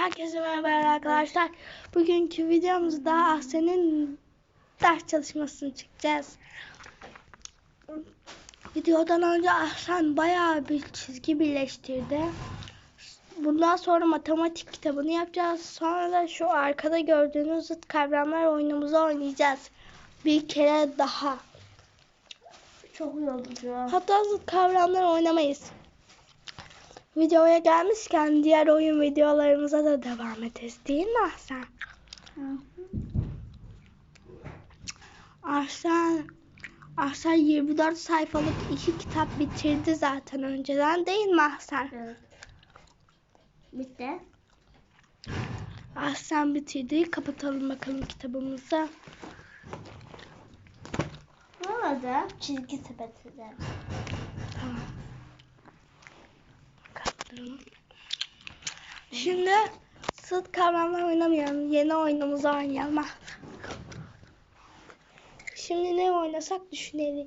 Herkese merhaba arkadaşlar. Bugünkü videomuzda Ahsen'in ders çalışmasını çekeceğiz. Videodan önce Ahsen bayağı bir çizgi birleştirdi. Bundan sonra matematik kitabını yapacağız. Sonra da şu arkada gördüğünüz zıt kavramlar oyunumuzu oynayacağız. Bir kere daha. Çok yorucu. Hatta zıt kavramları oynamayız. Videoya gelmişken diğer oyun videolarımıza da devam ederiz değil mi Ahsen? Ahsen, Ahsen 24 sayfalık iki kitap bitirdi zaten önceden değil mi Ahsen? Evet. Bitti. Ahsen bitirdi. Kapatalım bakalım kitabımızı. Bu arada çizgi. Tamam. Şimdi sıt kavramlar oynamayalım. Yeni oyunumuzu oynayalım. ha. Şimdi ne oynasak düşünelim.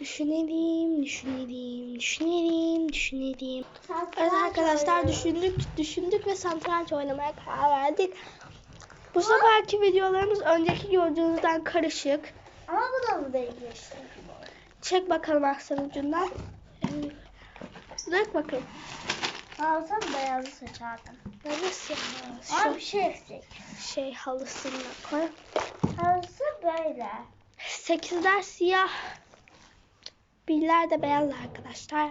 Düşünelim, düşünelim, düşünelim, düşünelim. Evet arkadaşlar düşündük, düşündük ve satranç oynamaya karar verdik. Bu seferki videolarımız önceki gördüğünüzden karışık. Ama bu da mı değil işte? Çek bakalım aksan ucundan. Dök bakalım. Alsam beyazı seçerdim. Neresi? Ama bir şey eksik. şey halısını koy. Alsı böyle. Sekizler siyah. Birler de beyaz arkadaşlar.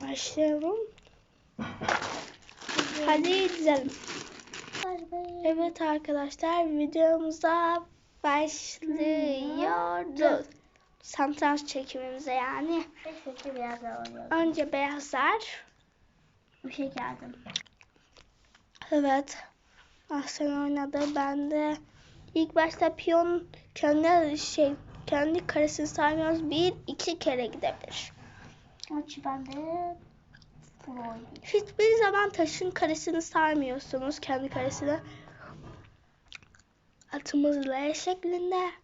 Başlayalım. Hadi dizelim. Evet arkadaşlar videomuza başlıyoruz. Satranç çekimimize yani. Oynayalım. Önce beyazlar. Bir şey geldim. Evet. Ah sen oynadı. Ben de ilk başta piyon kendi şey kendi karesini saymıyoruz. Bir iki kere gidebilir. Maçı ben de. Hiçbir zaman taşın karesini saymıyorsunuz. Kendi karesini. Atımız L şeklinde.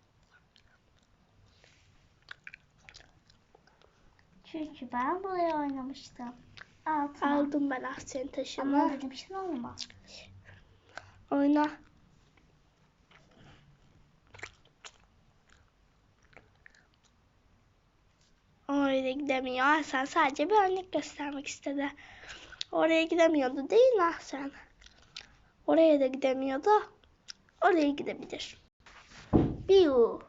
Çünkü ben buraya oynamıştım. Altına. Aldım ben ah senin Ama taşını. dedim şey olmaz. Oyna. Oraya gidemiyor. Sen sadece bir örnek göstermek istedi. Oraya gidemiyordu değil mi sen? Oraya da gidemiyordu. Oraya gidebilir. Biu.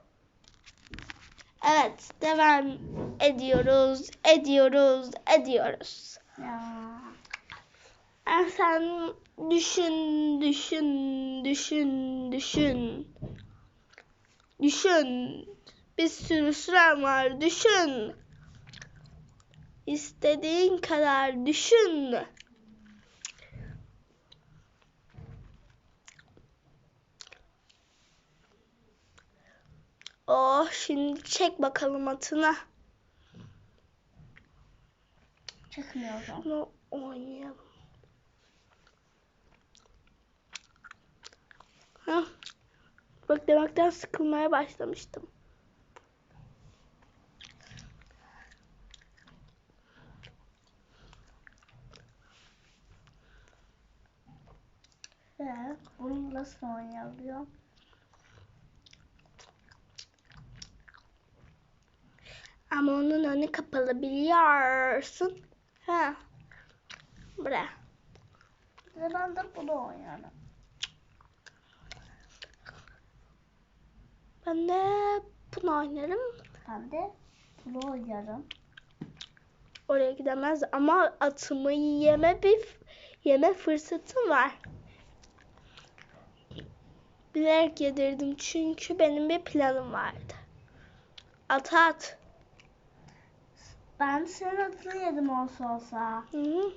Evet, devam ediyoruz, ediyoruz, ediyoruz. Ya. Ah, Sen düşün, düşün, düşün, düşün. Düşün. Bir sürü süren var. Düşün. İstediğin kadar düşün. Şimdi çek bakalım atına. Çıkmıyorum. Bunu oynayalım. Hah. Bak demekten sıkılmaya başlamıştım. Ve bunu nasıl oynayabiliyorum? Ama onun önü kapalı biliyorsun. Ha. Ve ben de bunu oynarım. Ben de bunu oynarım. Ben de bunu oynarım. Oraya gidemez ama atımı yeme bir yeme fırsatım var. Bilerek yedirdim çünkü benim bir planım vardı. At at. Ben adını yedim olsa olsa. Hı -hı.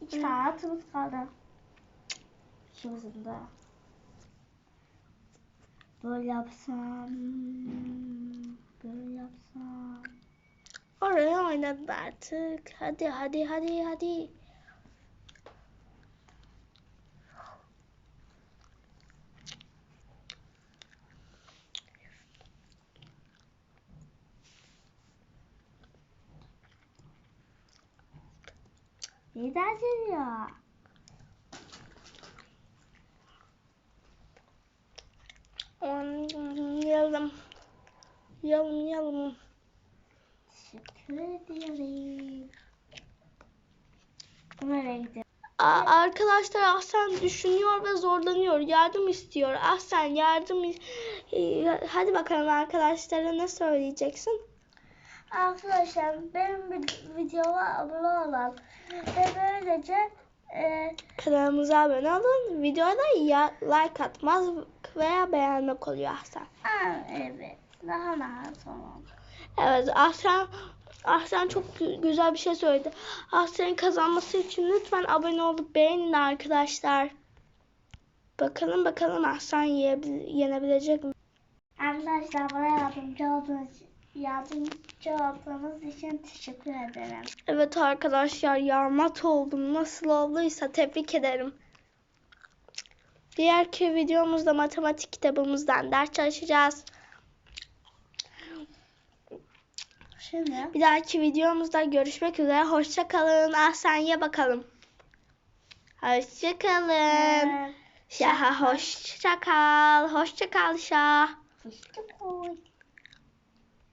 İki tane atımız kaldı. İkimizin de. Böyle yapsam. Böyle yapsam. Oraya oynadın artık. Hadi hadi hadi hadi. Ne dersin ya? Yalım. Yalım yalım. Teşekkür ederim. Nereye gidelim? Arkadaşlar Ahsen düşünüyor ve zorlanıyor. Yardım istiyor. Ahsen yardım hadi bakalım arkadaşlara ne söyleyeceksin? Arkadaşlar benim videoma abone olun. Ve böylece e, Kanalımıza abone olun. Videoda ya like atmaz veya beğenmek oluyor Ahsen. aa, evet daha daha sonra. Evet Ahsen Ahsen çok gü- güzel bir şey söyledi. Ahsen'in kazanması için lütfen abone olup beğenin arkadaşlar. Bakalım bakalım Ahsen yenebilecek mi? Arkadaşlar bana yardımcı olduğunuz yardımcı olduğunuz için teşekkür ederim. Evet arkadaşlar yarmat oldum. Nasıl olduysa tebrik ederim. Diğerki videomuzda matematik kitabımızdan ders çalışacağız. Şimdi Bir dahaki videomuzda görüşmek üzere. Hoşça kalın. Ah sen ye bakalım. Hoşça kalın. e, Şaha hoşça kal. Hoşça kal Şah. koy.